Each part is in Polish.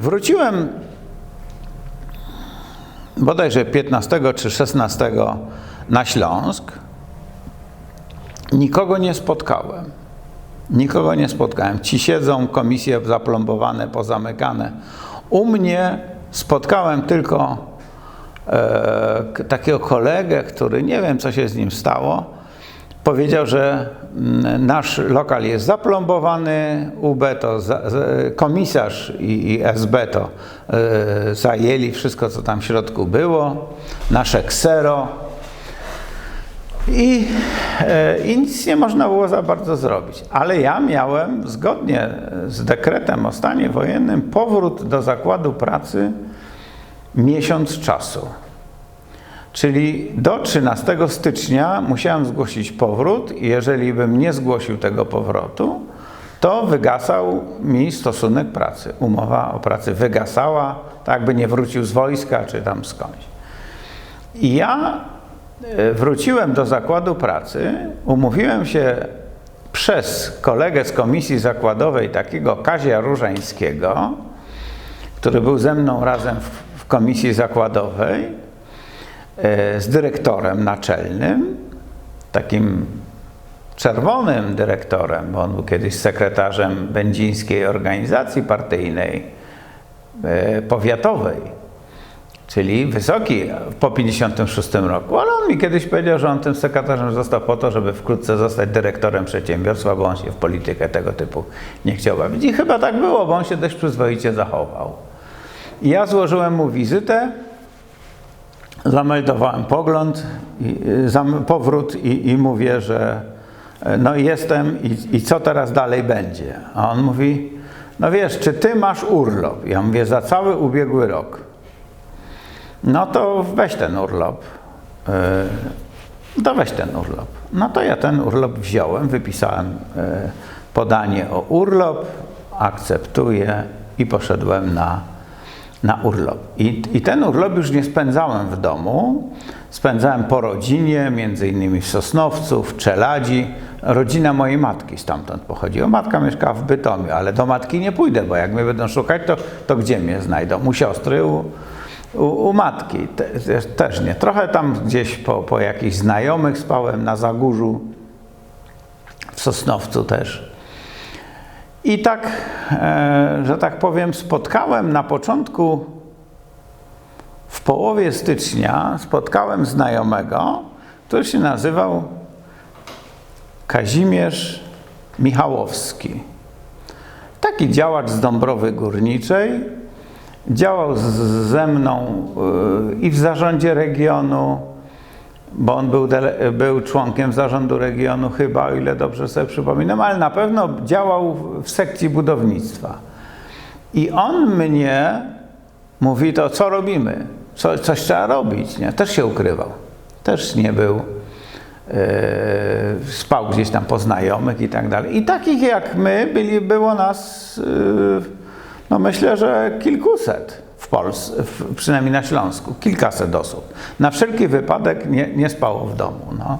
wróciłem bodajże 15 czy 16 na Śląsk. Nikogo nie spotkałem. Nikogo nie spotkałem. Ci siedzą, komisje zaplombowane, pozamykane. U mnie spotkałem tylko e, takiego kolegę, który nie wiem, co się z nim stało. Powiedział, że mm, nasz lokal jest zaplombowany, UB to za, komisarz i, i SB to e, zajęli wszystko, co tam w środku było, nasze ksero. I, e, I nic nie można było za bardzo zrobić. Ale ja miałem, zgodnie z dekretem o stanie wojennym, powrót do zakładu pracy miesiąc czasu. Czyli do 13 stycznia musiałem zgłosić powrót i jeżeli bym nie zgłosił tego powrotu, to wygasał mi stosunek pracy. Umowa o pracy wygasała, tak by nie wrócił z wojska czy tam skądś. I ja e, wróciłem do zakładu pracy, umówiłem się przez kolegę z komisji zakładowej, takiego Kazia Różańskiego, który był ze mną razem w, komisji zakładowej, z dyrektorem naczelnym, takim czerwonym dyrektorem, bo on był kiedyś sekretarzem będzińskiej organizacji partyjnej e, powiatowej czyli wysoki po 56 roku, ale on mi kiedyś powiedział, że on tym sekretarzem został po to, żeby wkrótce zostać dyrektorem przedsiębiorstwa, bo on się w politykę tego typu nie chciał bawić. I chyba tak było, bo on się dość przyzwoicie zachował. I ja złożyłem mu wizytę, zameldowałem pogląd, zam, powrót i, i mówię, że e, no jestem i, i co teraz dalej będzie? A on mówi, no wiesz, czy ty masz urlop? Ja mówię, za cały ubiegły rok. No to weź ten urlop. Yy, weź ten urlop. No to ja ten urlop wziąłem, wypisałem yy, podanie o urlop, akceptuję i poszedłem na, na urlop. I, I ten urlop już nie spędzałem w domu, spędzałem po rodzinie, między innymi w Sosnowcu, w Czeladzi. Rodzina mojej matki stamtąd pochodziła. Matka mieszkała w Bytomiu, ale do matki nie pójdę, bo jak mnie będą szukać, to, to gdzie mnie znajdą? U siostry, u, u, u matki te, te, też nie. Trochę tam gdzieś po, po jakichś znajomych spałem na Zagórzu, w Sosnowcu też. I tak, e, że tak powiem, spotkałem na początku, w połowie stycznia, spotkałem znajomego, który się nazywał Kazimierz Michałowski. Taki działacz z Dąbrowy Górniczej, działał z, ze mną y, i w zarządzie regionu, bo on był, był członkiem zarządu regionu chyba, o ile dobrze sobie przypominam, ale na pewno działał w sekcji budownictwa. I on mnie mówi, to co robimy? Co, coś trzeba robić, nie? Też się ukrywał. Też nie był, yy, spał gdzieś tam po znajomych i tak dalej. I takich jak my byli, było nas, yy, no myślę, że kilkuset w Polsce, w, przynajmniej na Śląsku, kilkaset osób. Na wszelki wypadek nie, nie spało w domu. No.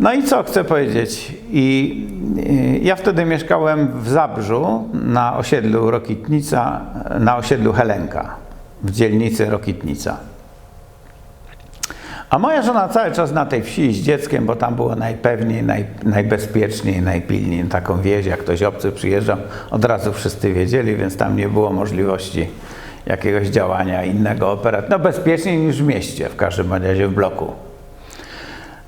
No i co chcę powiedzieć? I, I ja wtedy mieszkałem w Zabrzu na osiedlu Rokitnica, na osiedlu Helenka w dzielnicy Rokitnica. A moja żona cały czas na tej wsi z dzieckiem, bo tam było najpewniej, naj, najbezpieczniej, najpilniej. Taką wieś, jak ktoś obcy przyjeżdżał, od razu wszyscy wiedzieli, więc tam nie było możliwości jakiegoś działania innego operatora. No bezpieczniej niż w mieście, w każdym razie w bloku.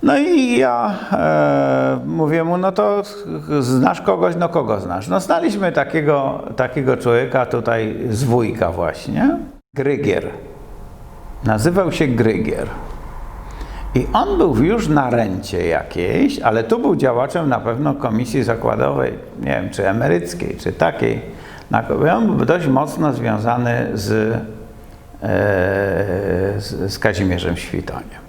No i ja e, mówię mu, no to znasz kogoś, no kogo znasz? No znaliśmy takiego, takiego człowieka tutaj z wujka właśnie, Grygier. Nazywał się Grygier. I on był już na rencie jakiejś, ale tu był działaczem na pewno komisji zakładowej, nie wiem, czy emeryckiej, czy takiej. On był dość mocno związany z, e, z, z Kazimierzem Świtoniem.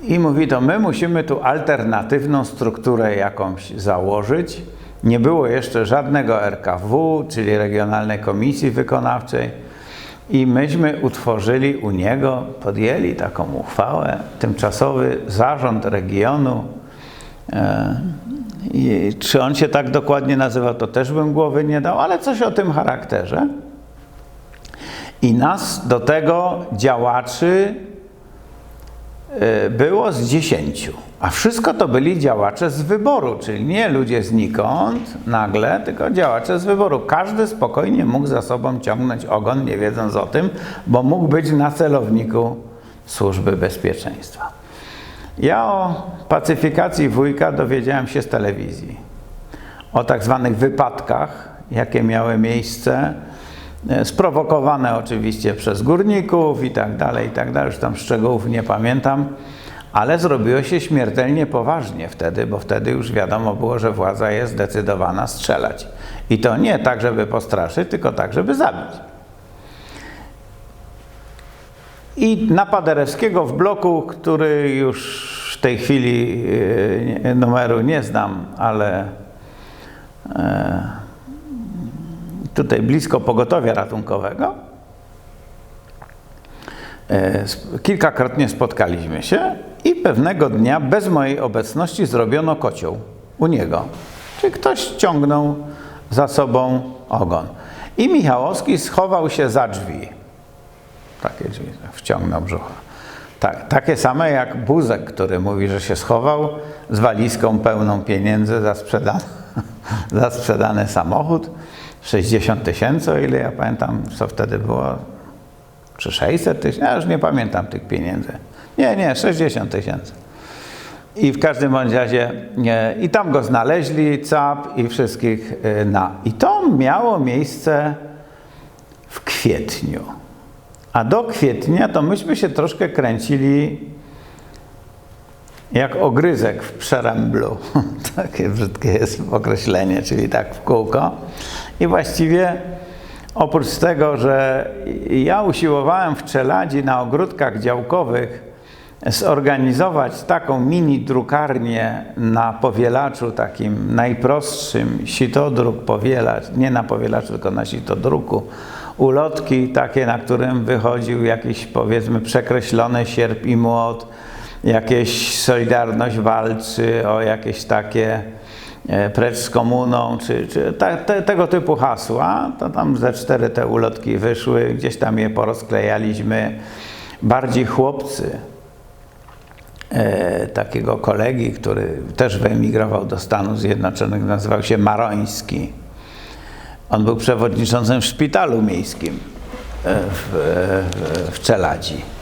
I mówi, to my musimy tu alternatywną strukturę jakąś założyć. Nie było jeszcze żadnego RKW, czyli Regionalnej Komisji Wykonawczej. I myśmy utworzyli u niego, podjęli taką uchwałę, tymczasowy zarząd regionu. I czy on się tak dokładnie nazywał, to też bym głowy nie dał, ale coś o tym charakterze. I nas do tego działaczy y, było z dziesięciu. A wszystko to byli działacze z wyboru, czyli nie ludzie znikąd nagle, tylko działacze z wyboru. Każdy spokojnie mógł za sobą ciągnąć ogon, nie wiedząc o tym, bo mógł być na celowniku służby bezpieczeństwa. Ja o pacyfikacji wujka dowiedziałem się z telewizji. O tak zwanych wypadkach, jakie miały miejsce, e, sprowokowane oczywiście przez górników i tak dalej, i tak dalej. Już tam szczegółów nie pamiętam, ale zrobiło się śmiertelnie poważnie wtedy, bo wtedy już wiadomo było, że władza jest zdecydowana strzelać. I to nie tak, żeby postraszyć, tylko tak, żeby zabić. I na Paderewskiego w bloku, który już w tej chwili e, numeru nie znam, ale e, tutaj blisko pogotowia ratunkowego, e, kilkakrotnie spotkaliśmy się i pewnego dnia bez mojej obecności zrobiono kocioł u niego. Czyli ktoś ciągnął za sobą ogon. I Michałowski schował się za drzwi. Takie drzwi, wciągnął brzucha. Tak, takie same jak Buzek, który mówi, że się schował z walizką pełną pieniędzy za sprzedany, za sprzedany samochód. 60 tysięcy, o ile ja pamiętam, co wtedy było, czy 600 tysięcy, ja już nie pamiętam tych pieniędzy. Nie, nie, 60 tysięcy. I w każdym bądź razie, nie, i tam go znaleźli, cap i wszystkich y, na. I to miało miejsce w kwietniu. A do kwietnia to myśmy się troszkę kręcili jak ogryzek w przeręblu. Takie brzydkie jest określenie, czyli tak w kółko. I właściwie oprócz tego, że ja usiłowałem w Czeladzi na ogródkach działkowych zorganizować taką mini drukarnię na powielaczu, takim najprostszym, sitodruk powielacz, nie na powielaczu, tylko na sitodruku, ulotki takie, na którym wychodził jakiś powiedzmy przekreślony sierp i młot, jakieś Solidarność walczy o jakieś takie e, precz z komuną, czy, czy te, tego typu hasła, to tam ze cztery te ulotki wyszły, gdzieś tam je porozklejaliśmy. Bardziej chłopcy, e, takiego kolegi, który też wyemigrował do Stanów Zjednoczonych, nazywał się Maroński. On był przewodniczącym w szpitalu miejskim e, w, w, w Czeladzi.